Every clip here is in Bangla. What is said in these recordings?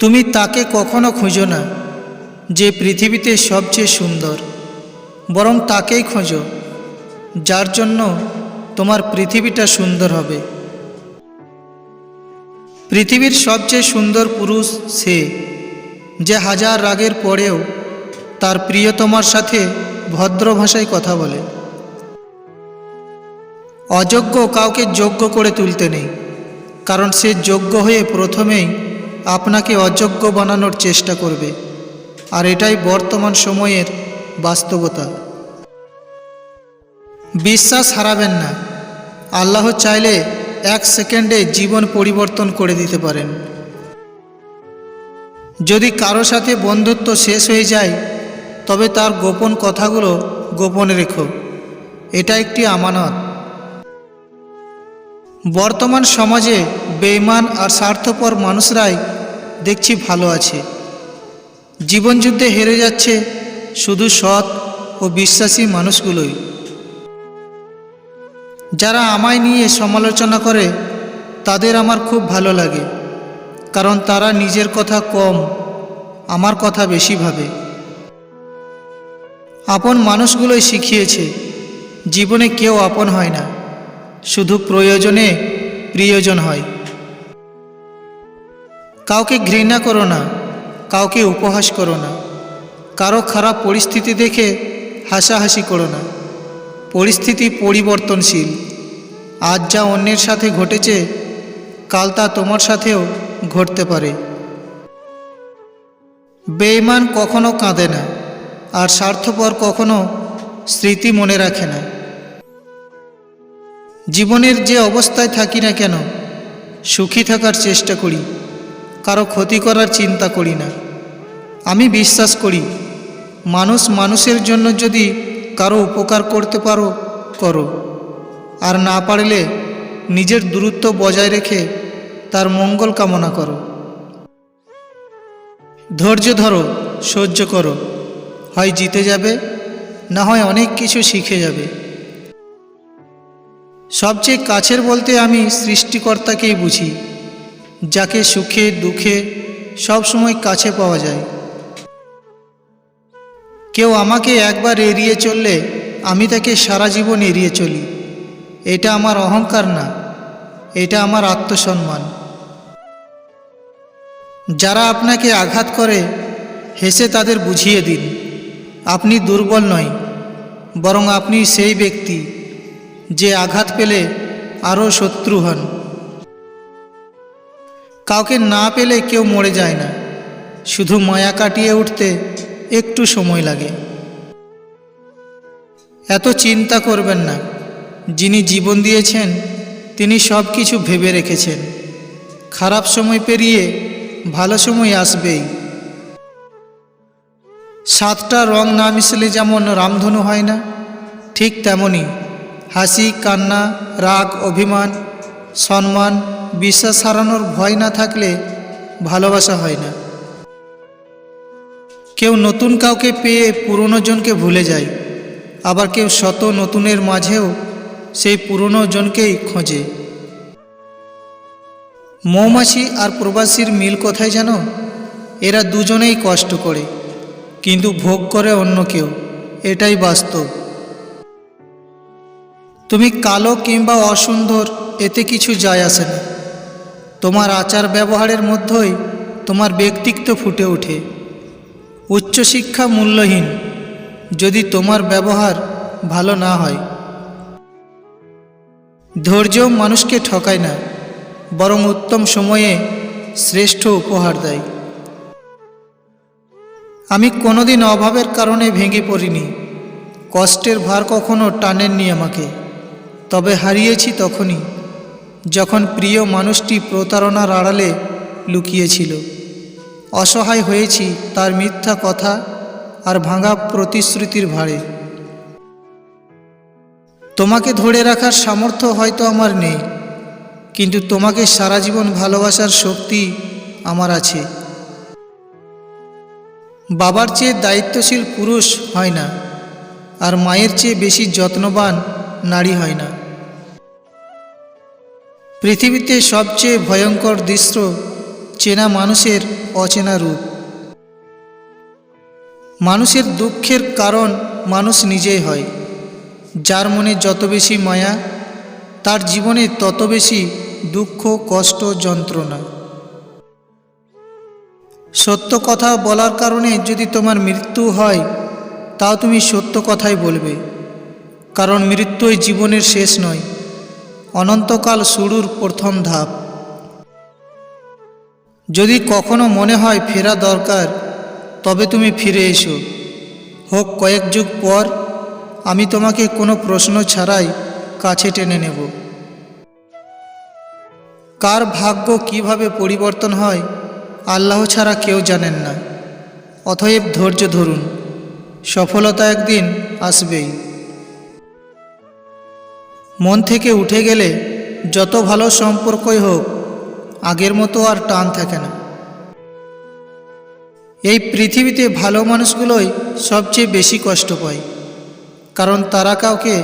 তুমি তাকে কখনো খুঁজো না, যে পৃথিবীতে সবচেয়ে সুন্দর, বরং তাকেই খোঁজো, যার জন্য তোমার পৃথিবীটা সুন্দর হবে। পৃথিবীর সবচেয়ে সুন্দর পুরুষ সে, যে হাজার রাগের পরেও তার প্রিয়তমার সাথে ভদ্র ভাষায় কথা বলে। অযোগ্য কাউকে যোগ্য করে তুলতে নেই, কারণ সে যোগ্য হয়ে প্রথমেই আপনাকে অযোগ্য বানানোর চেষ্টা করবে। আর এটাই বর্তমান সময়ের বাস্তবতা। বিশ্বাস হারাবেন না। আল্লাহ চাইলে এক সেকেন্ডে জীবন পরিবর্তন করে দিতে পারেন। যদি কারও সাথে বন্ধুত্ব শেষ হয়ে যায়, তবে তার গোপন কথাগুলো গোপনে রেখো। এটা একটি আমানত। বর্তমান সমাজে বেইমান আর স্বার্থপর মানুষরাই দেখছি ভালো আছে। জীবনযুদ্ধে হেরে যাচ্ছে শুধু সৎ ও বিশ্বাসী মানুষগুলোই। যারা আমায় নিয়ে সমালোচনা করে, তাদের আমার খুব ভালো লাগে, কারণ তারা নিজের কথা কম, আমার কথা বেশি ভাবে। আপন মানুষগুলোই শিখিয়েছে, জীবনে কেউ আপন হয় না, শুধু প্রয়োজনে প্রিয়জন হয়। কাউকে ঘৃণা করো না, কাউকে উপহাস করো না। কারও খারাপ পরিস্থিতি দেখে হাসাহাসি করো না। পরিস্থিতি পরিবর্তনশীল। আজ যা অন্যের সাথে ঘটেছে, কাল তা তোমার সাথেও ঘটতে পারে। বেইমান কখনো কাঁদে না, আর স্বার্থপর কখনো স্মৃতি মনে রাখে না। জীবনের যে অবস্থায় থাকি না কেন, সুখী থাকার চেষ্টা করি। কারও ক্ষতি করার চিন্তা করি না। আমি বিশ্বাস করি, মানুষ মানুষের জন্য যদি কারও উপকার করতে পারো, করো। আর না পারলে নিজের দূরত্ব বজায় রেখে তার মঙ্গল কামনা করো। ধৈর্য ধরো, সহ্য করো। হয় জিতে যাবে, না হয় অনেক কিছু শিখে যাবে। সবচেয়ে কাছের বলতে আমি সৃষ্টিকর্তাকেই বুঝি। যাকে সুখে, দুঃখে সব সময় কাছে পাওয়া যায়। কেউ আমাকে একবার এড়িয়ে চললে আমি তাকে সারা জীবন এড়িয়ে চলি। এটা আমার অহংকার না, এটা আমার আত্মসম্মান। যারা আপনাকে আঘাত করে, হেসে তাদের বুঝিয়ে দিন। আপনি দুর্বল নয়, বরং আপনি সেই ব্যক্তি যে আঘাত পেলে আরও শত্রু হন। কাউকে না পেলে কেউ মরে যায় না। শুধু মায়া কাটিয়ে উঠতে একটু সময় লাগে। এত চিন্তা করবেন না। যিনি জীবন দিয়েছেন, তিনি সব কিছু ভেবে রেখেছেন। খারাপ সময় পেরিয়ে ভালো সময় আসবেই। সাতটা রং না মিশলে যেমন রামধনু হয় না, ঠিক তেমনই হাসি, কান্না, রাগ, অভিমান, সম্মান বিশ্বাস হারানোর ভয় না থাকলে ভালোবাসা হয় না। কেউ নতুন কাউকে পেয়ে পুরনো জনকে ভুলে যায়, আবার কেউ শত নতুনের মাঝেও সেই পুরনো জনকেই খোঁজে। মৌমাছি আর প্রবাসীর মিল কোথায় জানো? এরা দুজনেই কষ্ট করে, কিন্তু ভোগ করে অন্য কেউ, এটাই বাস্তব। তুমি কালো কিংবা অসুন্দর, এতে কিছু যায় আসে না। তোমার আচার ব্যবহারের মধ্যেই তোমার ব্যক্তিত্ব ফুটে ওঠে। উচ্চশিক্ষা মূল্যহীন, যদি তোমার ব্যবহার ভালো না হয়। ধৈর্য মানুষকে ঠকায় না, বরং উত্তম সময়ে শ্রেষ্ঠ উপহার দেয়। আমি কোনোদিন অভাবের কারণে ভেঙে পড়িনি। কষ্টের ভার কখনো টানেননি আমাকে, তবে হারিয়েছি তখনই। যখন প্রিয় মানুষটি প্রতারণার আড়ালে লুকিয়েছিল। অসহায় হয়েছি তার মিথ্যা কথা আর ভাঙা প্রতিশ্রুতির ভারে তোমাকে ধরে রাখার সামর্থ্য হয়তো আমার নেই, কিন্তু তোমাকে সারা জীবন ভালোবাসার শক্তি আমার আছে। বাবার চেয়ে দায়িত্বশীল পুরুষ হয় না, আর মায়ের চেয়ে বেশি যত্নবান নারী হয় না। পৃথিবীতে সবচেয়ে ভয়ঙ্কর দৃশ্য চেনা মানুষের অচেনা রূপ। মানুষের দুঃখের কারণ মানুষ নিজেই হয়। যার মনে যত বেশি মায়া, তার জীবনে তত বেশি দুঃখ, কষ্ট, যন্ত্রণা। সত্য কথা বলার কারণে যদি তোমার মৃত্যু হয়, তাও তুমি সত্য কথাই বলবে। কারণ মৃত্যুই জীবনের শেষ নয়। অনন্তকাল শুরুর প্রথম ধাপ। যদি কখনো মনে হয় ফেরা দরকার, তবে তুমি ফিরে এসো। হোক, কয়েক যুগ পর আমি তোমাকে কোনো প্রশ্ন ছাড়াই কাছে টেনে নেব। কার ভাগ্য কীভাবে পরিবর্তন হয়, আল্লাহ ছাড়া কেউ জানেন না। অতএব ধৈর্য ধরুন। সফলতা একদিন আসবেই। মন থেকে উঠে গেলে যত ভালো সম্পর্কই হোক, আগের মতো আর টান থাকে না। এই পৃথিবীতে ভালো মানুষগুলোই সবচেয়ে বেশি কষ্ট পায়, কারণ তারা কাউকে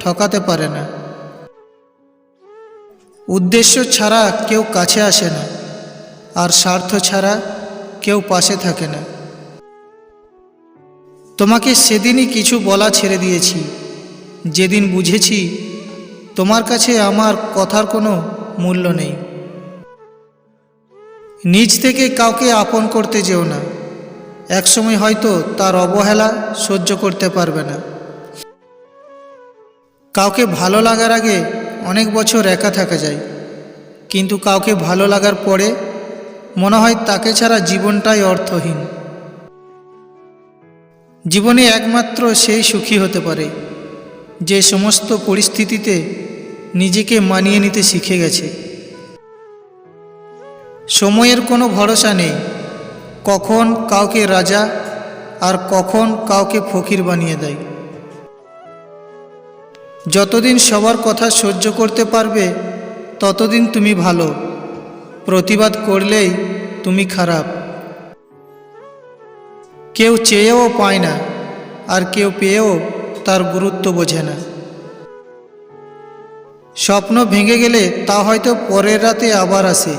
ঠকাতে পারে না। উদ্দেশ্য ছাড়া কেউ কাছে আসে না, আর স্বার্থ ছাড়া কেউ পাশে থাকে না। তোমাকে সেদিনই কিছু বলা ছেড়ে দিয়েছি, যেদিন বুঝেছি তোমার কাছে আমার কথার কোনো মূল্য নেই। নিজ থেকে কাউকে আপন করতে যেও না। একসময় হয়তো তার অবহেলা সহ্য করতে পারবে না। কাউকে ভালো লাগার আগে অনেক বছর একা থাকা যায়। কিন্তু কাউকে ভালো লাগার পরে মনে হয় তাকে ছাড়া জীবনটাই অর্থহীন। জীবনে একমাত্র সেই সুখী হতে পারে, যে সমস্ত পরিস্থিতিতে নিজেকে মানিয়ে নিতে শিখে গেছে। সময়ের কোনো ভরসা নেই। কখন কাউকে রাজা আর কখন কাউকে ফকির বানিয়ে দেয়। যতদিন সবার কথা সহ্য করতে পারবে, ততদিন তুমি ভালো। প্রতিবাদ করলেই তুমি খারাপ। কেউ চেয়েও পায় না, আর কেউ পেয়েও তার গুরুত্ব বোঝে না। স্বপ্ন ভেঙে গেলে তা হয়তো পরের রাতে আবার আসে।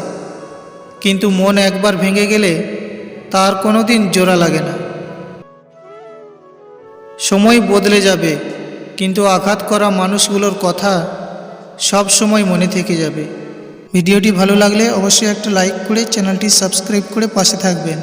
কিন্তু মন একবার ভেঙে গেলে তার কোনো দিন জোড়া লাগে না। সময় বদলে যাবে, কিন্তু আঘাত করা মানুষগুলোর কথা সব সময় মনে থেকে যাবে। ভিডিওটি ভালো লাগলে অবশ্যই একটা লাইক করে চ্যানেলটি সাবস্ক্রাইব করে পাশে থাকবেন।